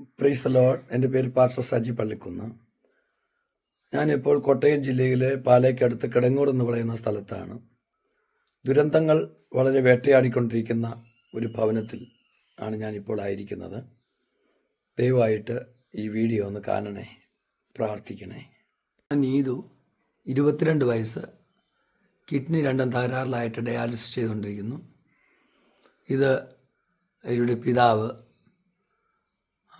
പ്രീസ് load എന്റെ പേര് പാർസ സജി പള്ളിക്കുന്ന്. ഞാനിപ്പോൾ കോട്ടയം ജില്ലയിലെ പാലയ്ക്കടുത്ത് കിടങ്ങൂർ എന്ന് പറയുന്ന സ്ഥലത്താണ്. ദുരന്തങ്ങൾ വളരെ വേട്ടയാടിക്കൊണ്ടിരിക്കുന്ന ഒരു ഭവനത്തിൽ ആണ് ഞാനിപ്പോൾ ആയിരിക്കുന്നത്. ദയവായിട്ട് ഈ വീഡിയോ ഒന്ന് കാണണേ പ്രാർത്ഥിക്കണേ. നീതു ഇരുപത്തിരണ്ട് വയസ്സ് കിഡ്നി രണ്ടും തകരാറിലായിട്ട് ഡയാലിസിസ് ചെയ്തുകൊണ്ടിരിക്കുന്നു. ഇത് ഇവരുടെ പിതാവ്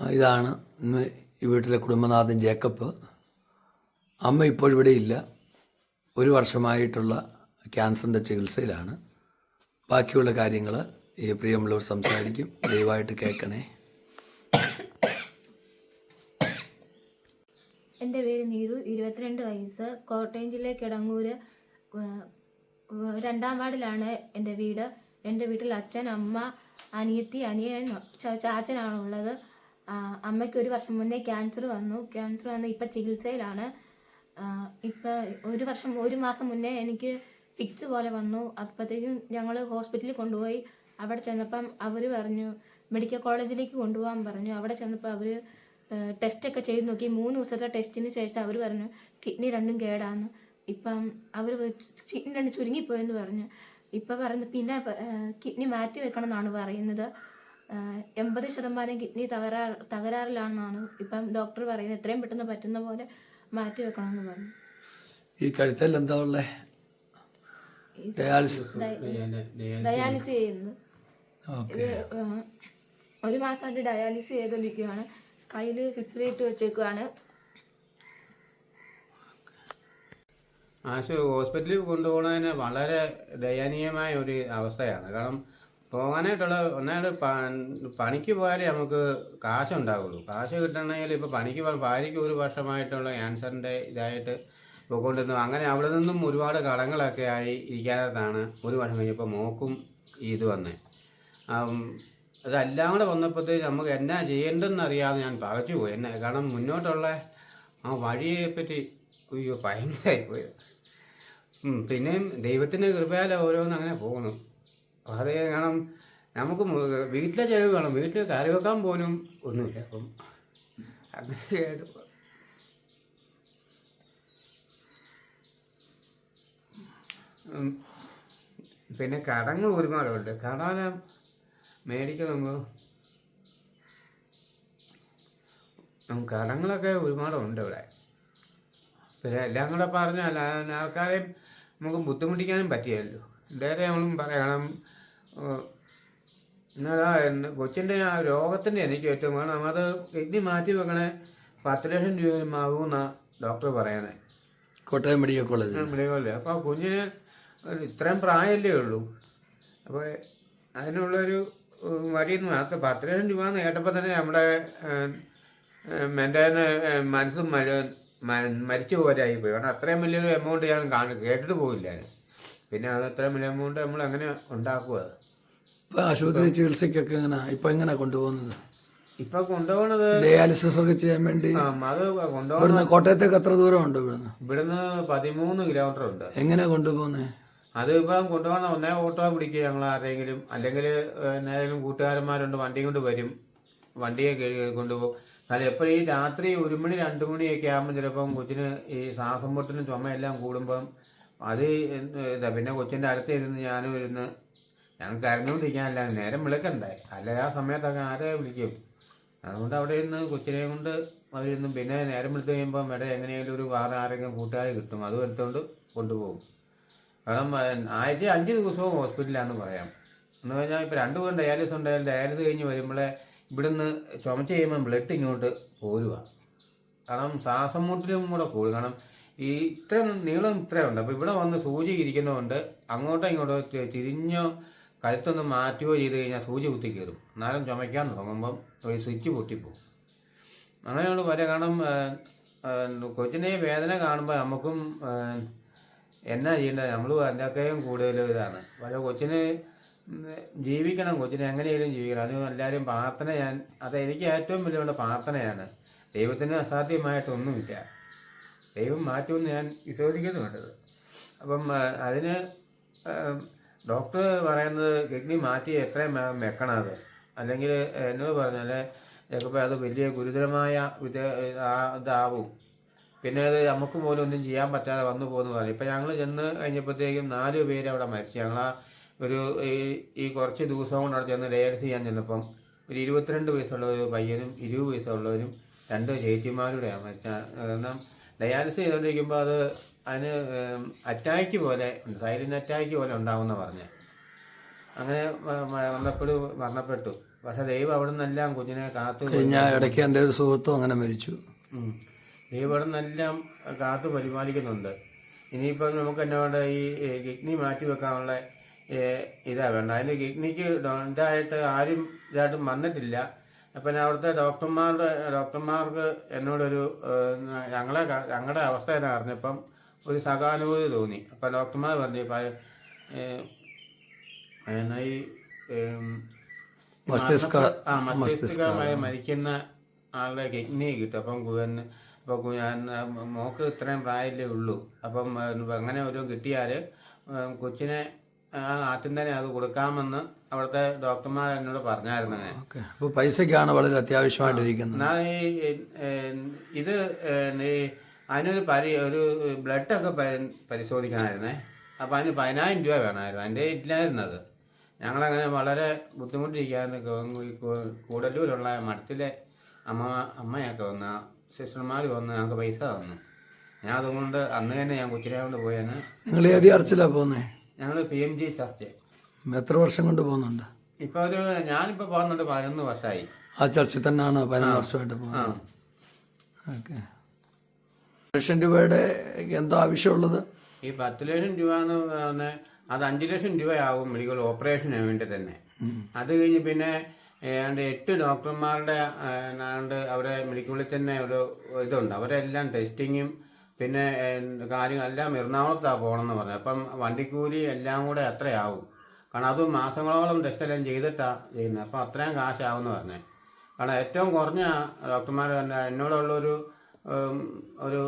ഇതാണ് ഇന്ന് ഈ വീട്ടിലെ കുടുംബനാഥൻ ജേക്കബ്. അമ്മ ഇപ്പോൾ ഇവിടെ ഇല്ല. ഒരു വർഷമായിട്ടുള്ള ക്യാൻസറിന്റെ ചികിത്സയിലാണ്. ബാക്കിയുള്ള കാര്യങ്ങൾ ഈ പ്രിയമുള്ളവർ സംസാരിക്കും. ദയവായിട്ട് കേൾക്കണേ. എന്റെ പേര് നീരു. ഇരുപത്തിരണ്ട് വയസ്സ്. കോട്ടയം ജില്ല കിടങ്ങൂര് രണ്ടാം വാർഡിലാണ് എന്റെ വീട്. എന്റെ വീട്ടിൽ അച്ഛൻ അമ്മ അനിയത്തി അനിയൻ ചാച്ചനാണുള്ളത്. അമ്മയ്ക്ക് ഒരു വർഷം മുന്നേ ക്യാൻസർ വന്നു. ക്യാൻസർ വന്ന് ഇപ്പം ചികിത്സയിലാണ്. ഇപ്പം ഒരു വർഷം ഒരു മാസം മുന്നേ എനിക്ക് ഫിക്സ് പോലെ വന്നു. അപ്പോഴത്തേക്കും ഞങ്ങൾ ഹോസ്പിറ്റലിൽ കൊണ്ടുപോയി. അവിടെ ചെന്നപ്പം അവർ പറഞ്ഞു മെഡിക്കൽ കോളേജിലേക്ക് കൊണ്ടുപോകാൻ പറഞ്ഞു. അവിടെ ചെന്നപ്പോൾ അവർ ടെസ്റ്റൊക്കെ ചെയ്ത് നോക്കി. മൂന്ന് ദിവസത്തെ ടെസ്റ്റിന് ശേഷം അവർ പറഞ്ഞു കിഡ്നി രണ്ടും കേടാന്ന്. ഇപ്പം അവർ കിഡ്നി രണ്ടും ചുരുങ്ങിപ്പോയെന്ന് പറഞ്ഞു. ഇപ്പം പറഞ്ഞു പിന്നെ കിഡ്നി മാറ്റി വെക്കണം എന്നാണ് പറയുന്നത്. എൺപത് ശതമാനം കിഡ്നി തകരാർ തകരാറിലാണെന്നാണ് ഇപ്പം ഡോക്ടർ പറയുന്നത്. എത്രയും പെട്ടെന്ന് പറ്റുന്ന പോലെ മാറ്റി വെക്കണമെന്ന് പറഞ്ഞു. ഈ കഴുത്തൽ എന്താ ഉള്ളത് ഡയാലിസിസ്. ഡയാലിസിസ്. ചെയ്യുന്നു. ഒരു മാസമായിട്ട് ഡയാലിസിസ് ചെയ്തുകൊണ്ടിരിക്കുകയാണ് കയ്യിൽ ഫിക്സിലിട്ട് വെച്ചേക്കുവാണ്. ആശു ഹോസ്പിറ്റലിൽ കൊണ്ടുപോകുന്നതിന് വളരെ ദയനീയമായ ഒരു അവസ്ഥയാണ്. കാരണം പോകാനായിട്ടുള്ള ഒന്നാമത് പണിക്ക് പോയാലേ നമുക്ക് കാശുണ്ടാവുള്ളൂ. കാശ് കിട്ടണമെങ്കിൽ ഇപ്പോൾ പണിക്ക് പോകാൻ ഭാര്യയ്ക്ക് ഒരു വർഷമായിട്ടുള്ള ക്യാൻസറിന്റെ ഇതായിട്ട് പോയിക്കൊണ്ടിരുന്നു. അങ്ങനെ അവിടെ നിന്നും ഒരുപാട് കടങ്ങളൊക്കെ ആയി ഇരിക്കാനായിട്ടാണ് ഒരു വർഷം കഴിഞ്ഞപ്പോൾ മോക്കും ഇത് വന്നേ. അതെല്ലാം കൂടെ വന്നപ്പോഴത്തേക്ക് നമുക്ക് എന്നാ ചെയ്യേണ്ടതെന്ന് അറിയാതെ ഞാൻ പകച്ചു പോയി. എന്നെ കാരണം മുന്നോട്ടുള്ള ആ വഴിയെ പറ്റി അയ്യോ ഭയങ്കരമായി പോയി പിന്നെയും ദൈവത്തിന്റെ കൃപയാൽ ഓരോന്നും അങ്ങനെ പോകുന്നു. അത് കാരണം നമുക്ക് വീട്ടിലെ ചെലവ് വേണം. വീട്ടിൽ കറി വെക്കാൻ പോലും ഒന്നുമില്ല. അപ്പം അങ്ങനെയായിട്ട് പിന്നെ കടങ്ങൾ ഒരുപാടുണ്ട്. കടന മേടിക്കുമ്പോൾ കടങ്ങളൊക്കെ ഒരുപാടുണ്ട് ഇവിടെ. പിന്നെ എല്ലാം കൂടെ പറഞ്ഞാൽ ആൾക്കാരെയും നമുക്ക് ബുദ്ധിമുട്ടിക്കാനും പറ്റിയല്ലോ എന്തായാലും നമ്മളും പറയണം എന്നാ കൊച്ചിന്റെ ആ രോഗത്തിന്റെ എനിക്ക് ഏറ്റവും വേണം. അത് കിഡ്നി മാറ്റി വെക്കണേ പത്ത് ലക്ഷം രൂപയുമാകും എന്നാ ഡോക്ടർ പറയണേ. Kottayam medical college medical college അപ്പോൾ കുഞ്ഞിന് ഇത്രയും പ്രായമല്ലേ ഉള്ളൂ. അപ്പോൾ അതിനുള്ളൊരു വഴിയെന്ന് അത് പത്ത് ലക്ഷം രൂപ എന്ന് കേട്ടപ്പോൾ തന്നെ നമ്മുടെ എന്റെ മനസ്സും മര മരിച്ചു പോരായി പോയി. കാരണം അത്രയും വലിയൊരു എമൗണ്ട് ഞാൻ കാണും. കേട്ടിട്ട് പോയില്ല പിന്നെ അത് അത്രയും വലിയ എമൗണ്ട് നമ്മൾ എങ്ങനെ ഉണ്ടാക്കുക? ഇപ്പം ആശുപത്രി ചികിത്സയ്ക്കൊക്കെ എങ്ങനെ? ഇപ്പം എങ്ങനെ കൊണ്ടുപോകുന്നത്? ഇപ്പൊ കൊണ്ടുപോകണത് ഡയാലിസിസ് ഒക്കെ ചെയ്യാൻ വേണ്ടി ആ, അത് കൊണ്ടുപോകണ ഇവിടുന്ന് കോട്ടയത്തേക്ക് എത്ര ദൂരമുണ്ട് ഇവിടുന്ന്? ഇവിടുന്ന് പതിമൂന്ന് കിലോമീറ്റർ ഉണ്ട്. എങ്ങനെ കൊണ്ടുപോകുന്നത് അത് ഇപ്പം കൊണ്ടുപോകണം ഒന്നേ ഓട്ടോ പിടിക്കുക ഞങ്ങൾ ആരെങ്കിലും. അല്ലെങ്കിൽ ഏതെങ്കിലും കൂട്ടുകാരന്മാരുണ്ട് വണ്ടി കൊണ്ട് വരും. വണ്ടിയെ കയറി കൊണ്ടുപോകും. എന്നാലും എപ്പോഴും ഈ രാത്രി ഒരു മണി രണ്ട് മണിയൊക്കെ ആകുമ്പോൾ ചിലപ്പം കൊച്ചിന് ഈ ശ്വാസം മുട്ടിനും ചുമയെല്ലാം കൂടുമ്പം അത് എന്ത് ഇതാ പിന്നെ കൊച്ചിന്റെ അടുത്ത് ഇരുന്ന് ഞാനും ഇരുന്ന് ഞങ്ങൾക്ക് കരഞ്ഞുകൊണ്ടിരിക്കാനല്ല നേരം വിളിക്കണ്ടേ? അല്ല ആ സമയത്തൊക്കെ ആരെ വിളിക്കും? അതുകൊണ്ട് അവിടെ ഇരുന്ന് കൊച്ചിനെ കൊണ്ട് അവരിന്നും പിന്നെ നേരം വിളിച്ച് കഴിയുമ്പോൾ ഇവിടെ എങ്ങനെയെങ്കിലും ഒരു വേറെ ആരെങ്കിലും കൂട്ടുകാരെ കിട്ടും. അത് എടുത്തുകൊണ്ട് കൊണ്ടുപോകും. കാരണം ആഴ്ച അഞ്ച് ദിവസവും ഹോസ്പിറ്റലാണെന്ന് പറയാം. എന്ന് പറഞ്ഞാൽ ഇപ്പോൾ രണ്ട് പേരും ഡയാലിസിസ് ഉണ്ടായാലും ഡയാലിസിസ് കഴിഞ്ഞ് വരുമ്പോഴേ ഇവിടുന്ന് ചുമച്ച് കഴിയുമ്പോൾ ബ്ലഡ് ഇങ്ങോട്ട് പോരുക കാരണം ശ്വാസം മുട്ടിലും കൂടെ കൂടും കാരണം ഈ ഇത്രയും നീളം ഇത്രയുണ്ട് അപ്പോൾ ഇവിടെ വന്ന് സൂചി ഇരിക്കുന്നതുകൊണ്ട് അങ്ങോട്ടോ ഇങ്ങോട്ടോ തിരിഞ്ഞോ കഴുത്തൊന്ന് മാറ്റുകയോ ചെയ്ത് കഴിഞ്ഞാൽ സൂചി കുത്തി കയറും. എന്നാലും ചുമയ്ക്കാൻ തുടങ്ങുമ്പം ഒരു സ്വിച്ച് പൊട്ടിപ്പോവും. അങ്ങനെയുള്ള പല കാരണം കൊച്ചിനെ വേദന കാണുമ്പോൾ നമുക്കും എന്നാ ചെയ്യേണ്ടത്? നമ്മൾ അതിന്റെയൊക്കെയും കൂടുതൽ ഇതാണ്. പക്ഷേ കൊച്ചിന് ജീവിക്കണം കൊച്ചിന് എങ്ങനെയെങ്കിലും ജീവിക്കണം. അത് എല്ലാവരും പ്രാർത്ഥന ഞാൻ അത് എനിക്ക് ഏറ്റവും വലിയ പ്രാർത്ഥനയാണ്. ദൈവത്തിന് അസാധ്യമായിട്ടൊന്നുമില്ല. ദൈവം മാറ്റുമെന്ന് ഞാൻ വിശ്വസിക്കുന്നുണ്ട്. അപ്പം അതിന് ഡോക്ടർ പറയുന്നത് കിഡ്നി മാറ്റി എത്രയും വേഗം വെക്കണം അത്. അല്ലെങ്കിൽ എന്നോട് പറഞ്ഞാൽ ചിലപ്പോൾ അത് വലിയ ഗുരുതരമായ ഇത് ഇതാവും. പിന്നെ അത് നമുക്ക് പോലും ഒന്നും ചെയ്യാൻ പറ്റാതെ വന്നു പോകുന്നു പറയും. ഇപ്പം ഞങ്ങൾ ചെന്ന് കഴിഞ്ഞപ്പോഴത്തേക്കും നാല് പേര് അവിടെ മരിച്ചു. ഞങ്ങൾ ഒരു ഈ കുറച്ച് ദിവസം കൊണ്ട് അവിടെ ചെന്ന് ഡയാലിസ് ചെയ്യാൻ ചെന്നപ്പം ഒരു ഇരുപത്തിരണ്ട് വയസ്സുള്ള ഒരു പയ്യനും ഇരുപത് വയസ്സുള്ളവരും രണ്ട് ചേച്ചിമാരുടെയാണ് മരിച്ച കാരണം ഡയാലിസ് ചെയ്തുകൊണ്ടിരിക്കുമ്പോൾ അത് അതിന് അറ്റാക്ക് പോലെ സൈലന്റ് അറ്റാക്ക് പോലെ ഉണ്ടാവുമെന്ന് പറഞ്ഞു. അങ്ങനെ മരണപ്പെടു മരണപ്പെട്ടു. മരണപ്പെട്ടു പക്ഷെ ദൈവം അവിടെ നിന്നെല്ലാം കുഞ്ഞിനെ കാത്തു ഞാൻ ഇടയ്ക്ക് എന്റെ ഒരു സുഹൃത്തും അങ്ങനെ മരിച്ചു. ദൈവം അവിടെ നിന്നെല്ലാം കാത്തു പരിപാലിക്കുന്നുണ്ട്. ഇനിയിപ്പം നമുക്ക് എന്നോട് ഈ കിഡ്നി മാറ്റി വെക്കാനുള്ള ഇതാ വേണ്ട. അതിന് കിഡ്നിക്ക് ഇതായിട്ട് ആരും ഇതായിട്ടും വന്നിട്ടില്ല. അപ്പം ഞാൻ അവിടുത്തെ ഡോക്ടർമാരുടെ ഡോക്ടർമാർക്ക് എന്നോടൊരു ഞങ്ങളെ ഞങ്ങളുടെ അവസ്ഥ തന്നെ അറിഞ്ഞപ്പം ഒരു സഹാനുഭൂതി തോന്നി. അപ്പം ഡോക്ടർമാർ പറഞ്ഞു പിന്നെ ഈ മസ്തിഷ്ക- ആ മസ്തിഷ്കമായി മരിക്കുന്ന ആളുടെ കിഡ്നി കിട്ടും. അപ്പം കുവന് അപ്പോൾ മോക്ക് ഇത്രയും പ്രായമല്ലേ ഉള്ളൂ. അപ്പം അങ്ങനെ ഒരു കിട്ടിയാൽ കൊച്ചിനെ ആദ്യം തന്നെ അത് കൊടുക്കാമെന്ന് അവിടുത്തെ ഡോക്ടർമാർ എന്നോട് പറഞ്ഞായിരുന്നു. അപ്പൊ പൈസക്കാണ് അപ്പോൾ പൈസയ്ക്കാണ് വളരെ അത്യാവശ്യമായിട്ടിരിക്കുന്നത്. എന്നാൽ ഈ ഇത് ഈ അതിനൊരു പരി ഒരു ബ്ലഡൊക്കെ ഒക്കെ പരിശോധിക്കണമായിരുന്നേ അപ്പോൾ അതിന് പതിനായിരം രൂപ വേണമായിരുന്നു എന്റെ ഇല്ലായിരുന്നത് ഞങ്ങളങ്ങനെ വളരെ ബുദ്ധിമുട്ടിരിക്കുകയായിരുന്നു കൂടല്ലൂരുള്ള മഠത്തിലെ അമ്മ അമ്മയൊക്കെ വന്ന് സിസ്റ്റർമാർ വന്ന് ഞങ്ങൾക്ക് പൈസ തന്നു. ഞാൻ അതുകൊണ്ട് അന്ന് തന്നെ ഞാൻ കൊച്ചിനെ കൊണ്ട് പോയെന്ന് നിങ്ങൾ ഏത് അർച്ചിലാണ് പോകുന്നത് ഞങ്ങൾ പി എം ജി ചർച്ച്. എത്ര വർഷം കൊണ്ട് പോകുന്നുണ്ട്? ഇപ്പൊ ഒരു ഞാനിപ്പോ പോകുന്നുണ്ട് പതിനൊന്ന് വർഷമായി ആ ചർച്ചിൽ തന്നെയാണ് പതിനൊന്ന് വർഷമായിട്ട് പോകുന്നത്. ഓക്കെ. ലക്ഷം രൂപയുടെ എന്താ ആവശ്യമുള്ളത്? ഈ പത്ത് ലക്ഷം രൂപ എന്ന് പറഞ്ഞ അത് അഞ്ച് ലക്ഷം രൂപയാവും മെഡിക്കൽ ഓപ്പറേഷന് വേണ്ടി തന്നെ. അത് കഴിഞ്ഞ് പിന്നെ ഏതാണ്ട് എട്ട് ഡോക്ടർമാരുടെ ഏതാണ്ട് അവരെ മെഡിക്കലിൽ തന്നെ ഒരു ഇതുണ്ട്. അവരെല്ലാം ടെസ്റ്റിങ്ങും പിന്നെ കാര്യങ്ങളെല്ലാം എറണാകുളത്താണ് പോകണമെന്ന് പറഞ്ഞു അപ്പം വണ്ടിക്കൂലി എല്ലാം കൂടെ എത്രയാവും കാരണം അത് മാസങ്ങളോളം ടെസ്റ്റെല്ലാം ചെയ്തിട്ടാണ് ചെയ്യുന്നത്. അപ്പം അത്രയും കാശാവുമെന്ന് പറഞ്ഞേ. കാരണം ഏറ്റവും കുറഞ്ഞ ഡോക്ടർമാർ തന്നെ എന്നോടുള്ളൊരു ഒരു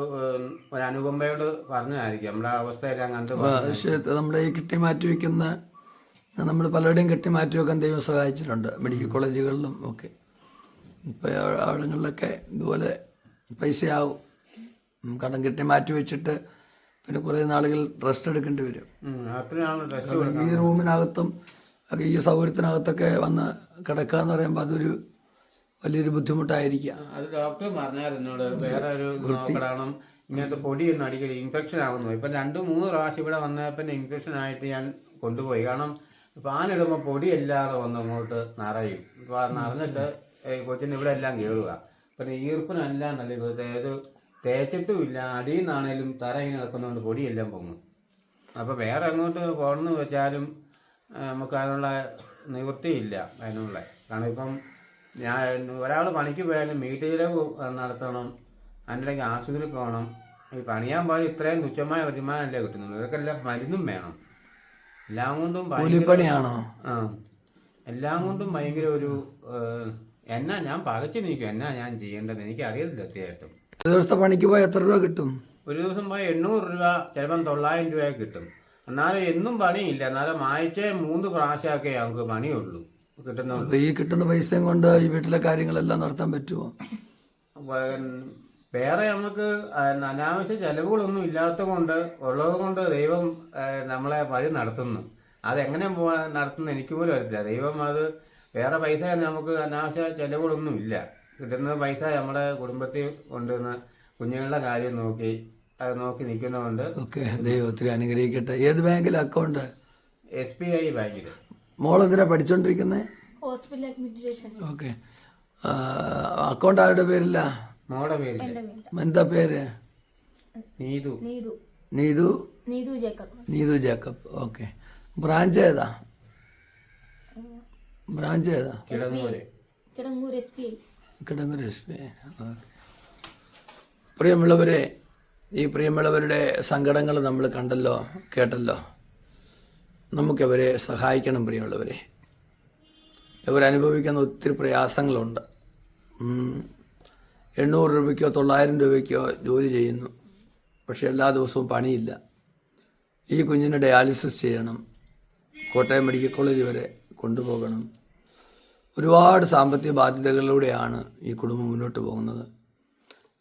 ഒരു അനുകമ്പയോട് പറഞ്ഞതായിരിക്കും. നമ്മുടെ അവസ്ഥയെല്ലാം കണ്ട്. നമ്മുടെ ഈ കിട്ടി മാറ്റി വയ്ക്കുന്ന നമ്മൾ പലരുടെയും കെട്ടി മാറ്റി വെക്കാൻ ദൈവം സഹായിച്ചിട്ടുണ്ട്. മെഡിക്കൽ കോളേജുകളിലും ഒക്കെ. ഇപ്പോൾ അവിടങ്ങളിലൊക്കെ ഇതുപോലെ പൈസയാവും. ഉം, കിട്ടി മാറ്റി വെച്ചിട്ട് പിന്നെ കുറേ നാളുകൾ റെസ്റ്റ് എടുക്കേണ്ടി വരും. ഈ റൂമിനകത്തും ഒക്കെ ഈ സൗകര്യത്തിനകത്തൊക്കെ വന്ന് കിടക്കുക എന്ന് പറയുമ്പോൾ അതൊരു വലിയൊരു ബുദ്ധിമുട്ടായിരിക്കാം അത് ഡോക്ടർ പറഞ്ഞായിരുന്നു എന്നോട് വേറെ ഒരു നോക്കണം. ഇങ്ങനത്തെ പൊടിയൊന്നും അടിക്കൽ ഇൻഫെക്ഷൻ ആകുന്നു ഇപ്പം രണ്ട് മൂന്ന് പ്രാവശ്യം ഇവിടെ വന്നപ്പോൾ ഇൻഫെക്ഷൻ ആയിട്ട് ഞാൻ കൊണ്ടുപോയി. കാരണം പാനിടുമ്പോൾ പൊടിയല്ലാതെ വന്ന് അങ്ങോട്ട് നിറയും. നിറഞ്ഞിട്ട് ഈ കൊച്ചിന് ഇവിടെ എല്ലാം കയറുക പിന്നെ ഈർപ്പിനെല്ലാം നല്ല ഇത്. അതായത് തേച്ചിട്ടും ഇല്ല അടിയിൽ നിന്നാണേലും തറ ഇങ്ങനെ നിൽക്കുന്നതുകൊണ്ട് പൊടിയെല്ലാം പൊങ്ങും. അപ്പോൾ വേറെ അങ്ങോട്ട് പോകണമെന്ന് വെച്ചാലും നമുക്ക് അതിനുള്ള നിവൃത്തിയില്ല അതിനുള്ള. കാരണം ഇപ്പം ഞാൻ ഒരാൾ പണിക്ക് പോയാലും വീട്ടു ചിലവ് നടത്തണം അതിനിടയ്ക്ക് ആശുപത്രി പോകണം. ഈ പണിയാൻ പോലും ഇത്രയും തുച്ഛമായ വരുമാനമല്ലേ കിട്ടുന്നുള്ളൂ. ഇതൊക്കെല്ലാം മരുന്നും വേണം. എല്ലാം കൊണ്ടും കൂലിപ്പണിയാണോ? ആ. എല്ലാം കൊണ്ടും ഭയങ്കര ഒരു എന്നാ ഞാൻ പകച്ചു നിൽക്കും. എന്നാ ഞാൻ ചെയ്യേണ്ടത്? എനിക്ക് അറിയത്തില്ല തീർച്ചയായിട്ടും ഒരു ദിവസത്തെ പണിക്ക് പോയാൽ എത്ര രൂപ കിട്ടും? ഒരു ദിവസം പോയി എണ്ണൂറ് രൂപ ചിലപ്പം തൊള്ളായിരം രൂപ കിട്ടും. എന്നാലും എന്നും പണിയില്ല. എന്നാലും ആഴ്ച മൂന്ന് പ്രാവശ്യമൊക്കെ ഞങ്ങൾക്ക് പണിയുള്ളൂ. കിട്ടുന്നുള്ളൂ ഈ കിട്ടുന്ന പൈസയും കൊണ്ട് ഈ വീട്ടിലെ കാര്യങ്ങളെല്ലാം നടത്താൻ പറ്റുമോ വേറെ നമുക്ക് അനാവശ്യ ചെലവുകളൊന്നും ഇല്ലാത്ത കൊണ്ട് ഉള്ളത് കൊണ്ട് ദൈവം നമ്മളെ വഴി നടത്തുന്നു. അതെങ്ങനെ പോ- നടത്തുന്നു എനിക്ക് പോലും അറിയില്ല ദൈവം അത് വേറെ പൈസ നമുക്ക് അനാവശ്യ ചെലവുകളൊന്നും ഇല്ല. കിട്ടുന്ന പൈസ നമ്മുടെ കുടുംബത്തിൽ കൊണ്ടുവന്ന് കുഞ്ഞുങ്ങളുടെ കാര്യം നോക്കി അത് നോക്കി നിൽക്കുന്നതുകൊണ്ട് ഓക്കെ ദൈവം ഒത്തിരി അനുഗ്രഹിക്കട്ടെ. ഏത് ബാങ്കിൽ അക്കൗണ്ട് എസ് ബി ഐ ബാങ്കിൽ മോളെന്തിനാ പഠിച്ചോണ്ടിരിക്കുന്നത് ഹോസ്പിറ്റൽ അഡ്മിനിസ്ട്രേഷൻ. ഓക്കെ. അക്കൗണ്ട് ആരുടെ പേരില്ല മോളുടെ പേര് എന്താ പേര്? Neetu. Neetu. Neetu? Neetu Jacob. Neetu Jacob. Okay. Branch ഏതാ? ബ്രാഞ്ച് ഏതാ? Kidangoor. Kidangoor S P I. പ്രിയമുള്ളവരെ ഈ പ്രിയമുള്ളവരുടെ സങ്കടങ്ങൾ നമ്മൾ കണ്ടല്ലോ കേട്ടല്ലോ. നമുക്കവരെ സഹായിക്കണം പ്രിയമുള്ളവരെ. ഇവരനുഭവിക്കുന്ന ഒത്തിരി പ്രയാസങ്ങളുണ്ട്. എണ്ണൂറ് രൂപയ്ക്കോ തൊള്ളായിരം രൂപയ്ക്കോ ജോലി ചെയ്യുന്നു. പക്ഷെ എല്ലാ ദിവസവും പണിയില്ല. ഈ കുഞ്ഞിന് ഡയാലിസിസ് ചെയ്യണം. കോട്ടയം മെഡിക്കൽ കോളേജ് വരെ കൊണ്ടുപോകണം. ഒരുപാട് സാമ്പത്തിക ബാധ്യതകളിലൂടെയാണ് ഈ കുടുംബം മുന്നോട്ട് പോകുന്നത്.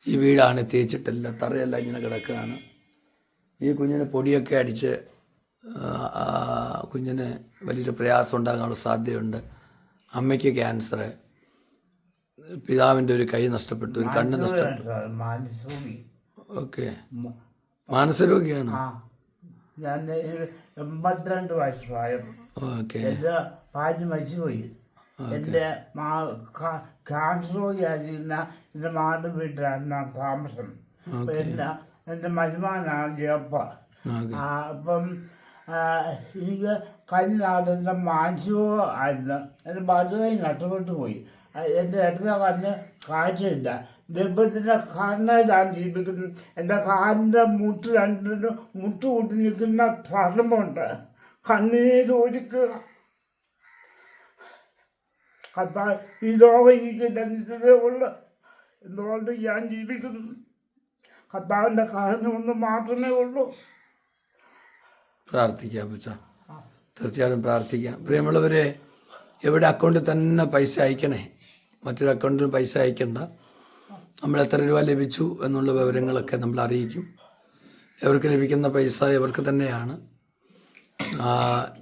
ഈ വീടാണ് തേച്ചിട്ടില്ല തറയല്ല ഇങ്ങനെ കിടക്കുകയാണ്. ഈ കുഞ്ഞിന് പൊടിയൊക്കെ അടിച്ച് കുഞ്ഞിന് വലിയൊരു പ്രയാസം ഉണ്ടാകാനുള്ള സാധ്യതയുണ്ട്. അമ്മയ്ക്ക് ക്യാൻസർ പിതാവിന്റെ ഒരു കൈ നഷ്ടപ്പെട്ടു ഒരു കണ്ണ് നഷ്ടപ്പെട്ടു. ഓക്കെ. മാനസരോഗിയാണ് ഞാൻ എൺപത്തിരണ്ട് വയസ്സായും. ഓക്കെ. ഭാര്യ മരിച്ചുപോയി. എന്റെ മാ ക്യാൻസർ രോഗിയായിരുന്ന എന്റെ മാരുടെ വീട്ടിലാണ് ഞാൻ താമസം. പിന്നെ എന്റെ മരുമാനാണ് ജയപ്പ അപ്പം എനിക്ക് കഴിഞ്ഞ മാനസികോ ആയിരുന്നു. എന്റെ വലുതായി നഷ്ടപ്പെട്ടു പോയി. എന്റെ എന്റെ ഇടത്ത കണ്ണ് കാഴ്ചയില്ല. ദൈവത്തിന്റെ കണ്ണിലാണ് ജീവിക്കുന്നത്. എന്റെ കാലിന്റെ മുട്ട് രണ്ടിനും മുട്ട് കൂട്ടി നിൽക്കുന്ന സ്ഥലമുണ്ട് കണ്ണീര് ഒഴുക്കുക. കത്താ ഈ ലോകം എനിക്ക് രണ്ടതേ ഉള്ളു. എന്തുകൊണ്ട് ഞാൻ ജീവിക്കുന്നു? കത്താവിന്റെ കാരണം ഒന്ന് മാത്രമേ ഉള്ളൂ. പ്രാർത്ഥിക്കാം പച്ച തീർച്ചയായിട്ടും പ്രാർത്ഥിക്കാം. പ്രിയമുള്ളവരെ എവിടെ അക്കൗണ്ടിൽ തന്നെ പൈസ അയക്കണേ? മറ്റൊരു അക്കൗണ്ടിൽ പൈസ അയക്കണ്ട. നമ്മൾ എത്ര രൂപ ലഭിച്ചു എന്നുള്ള വിവരങ്ങളൊക്കെ നമ്മൾ അറിയിക്കും. എവർക്ക് ലഭിക്കുന്ന പൈസ ഇവർക്ക് തന്നെയാണ്.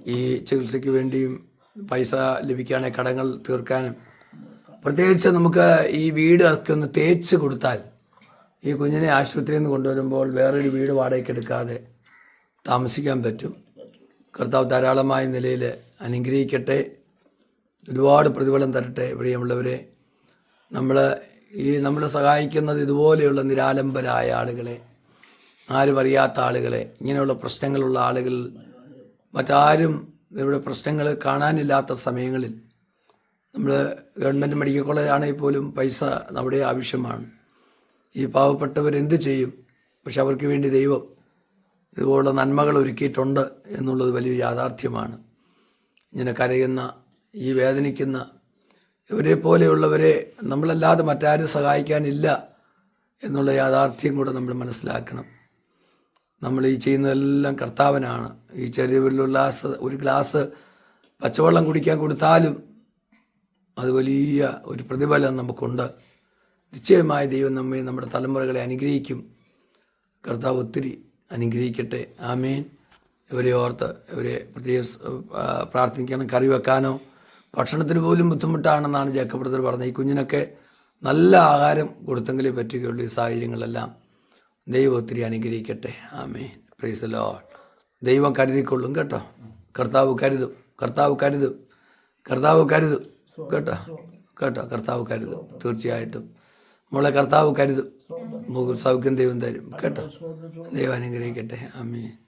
ഈ ചികിത്സയ്ക്ക് വേണ്ടിയും പൈസ ലഭിക്കുകയാണെങ്കിൽ കടങ്ങൾ തീർക്കാനും. പ്രത്യേകിച്ച് നമുക്ക് ഈ വീട് ഒക്കെ ഒന്ന് തേച്ച് കൊടുത്താൽ ഈ കുഞ്ഞിനെ ആശുപത്രിയിൽ നിന്ന് കൊണ്ടുവരുമ്പോൾ വേറൊരു വീട് വാടകയ്ക്ക് എടുക്കാതെ താമസിക്കാൻ പറ്റും. കർത്താവ് ധാരാളമായ നിലയിൽ അനുഗ്രഹിക്കട്ടെ. ഒരുപാട് പ്രതിഫലം തരട്ടെ പ്രിയമുള്ളവരെ. നമ്മൾ ഈ നമ്മൾ സഹായിക്കുന്നത് ഇതുപോലെയുള്ള നിരാലംബരായ ആളുകളെ ആരും അറിയാത്ത ആളുകളെ ഇങ്ങനെയുള്ള പ്രശ്നങ്ങളുള്ള ആളുകൾ മറ്റാരും ഇവിടെ പ്രശ്നങ്ങൾ കാണാനില്ലാത്ത സമയങ്ങളിൽ നമ്മൾ ഗവൺമെന്റ് മെഡിക്കൽ കോളേജ് ആണെങ്കിൽ പോലും പൈസ നമ്മുടെ ആവശ്യമാണ്. ഈ പാവപ്പെട്ടവർ എന്ത് ചെയ്യും? പക്ഷെ അവർക്ക് വേണ്ടി ദൈവം ഇതുപോലുള്ള നന്മകൾ ഒരുക്കിയിട്ടുണ്ട് എന്നുള്ളത് വലിയ യാഥാർത്ഥ്യമാണ്. ഇങ്ങനെ കരയുന്ന ഈ വേദനിക്കുന്ന ഇവരെ പോലെയുള്ളവരെ നമ്മളല്ലാതെ മറ്റാരും സഹായിക്കാനില്ല എന്നുള്ള യാഥാർത്ഥ്യം കൂടെ നമ്മൾ മനസ്സിലാക്കണം. നമ്മൾ ഈ ചെയ്യുന്നതെല്ലാം കർത്താവനാണ്. ഈ ചെറിയ ഗ്ലാസ് ഒരു ഗ്ലാസ് പച്ചവെള്ളം കുടിക്കാൻ കൊടുത്താലും അത് വലിയ ഒരു പ്രതിഫലം നമുക്കുണ്ട്. നിശ്ചയമായ ദൈവം നമ്മെ നമ്മുടെ തലമുറകളെ അനുഗ്രഹിക്കും. കർത്താവ് ഒത്തിരി അനുഗ്രഹിക്കട്ടെ. ആമേൻ. ഇവരെ ഓർത്ത് ഇവരെ പ്രത്യേക പ്രാർത്ഥിക്കണം. കറി വെക്കാനോ ഭക്ഷണത്തിന് പോലും ബുദ്ധിമുട്ടാണെന്നാണ് ജേക്കപ്പെടുത്തൽ പറഞ്ഞത്. ഈ കുഞ്ഞിനൊക്കെ നല്ല ആഹാരം കൊടുത്തെങ്കിലേ പറ്റുകയുള്ളൂ ഈ സാഹചര്യങ്ങളെല്ലാം. ദൈവം ഒത്തിരി അനുഗ്രഹിക്കട്ടെ. ആമേൻ. പ്രൈസ് ലോ ദൈവം കരുതിക്കൊള്ളും കേട്ടോ. കർത്താവ് കരുതും. കർത്താവ് കരുതും. കർത്താവ് കരുതും. കേട്ടോ. കേട്ടോ. കർത്താവ് കരുതും. തീർച്ചയായിട്ടും. മോളെ കർത്താവ് കരുതും. സൗഖ്യം ദൈവം തരും. കേട്ടോ. ദൈവം അനുഗ്രഹിക്കട്ടെ. ആമേൻ.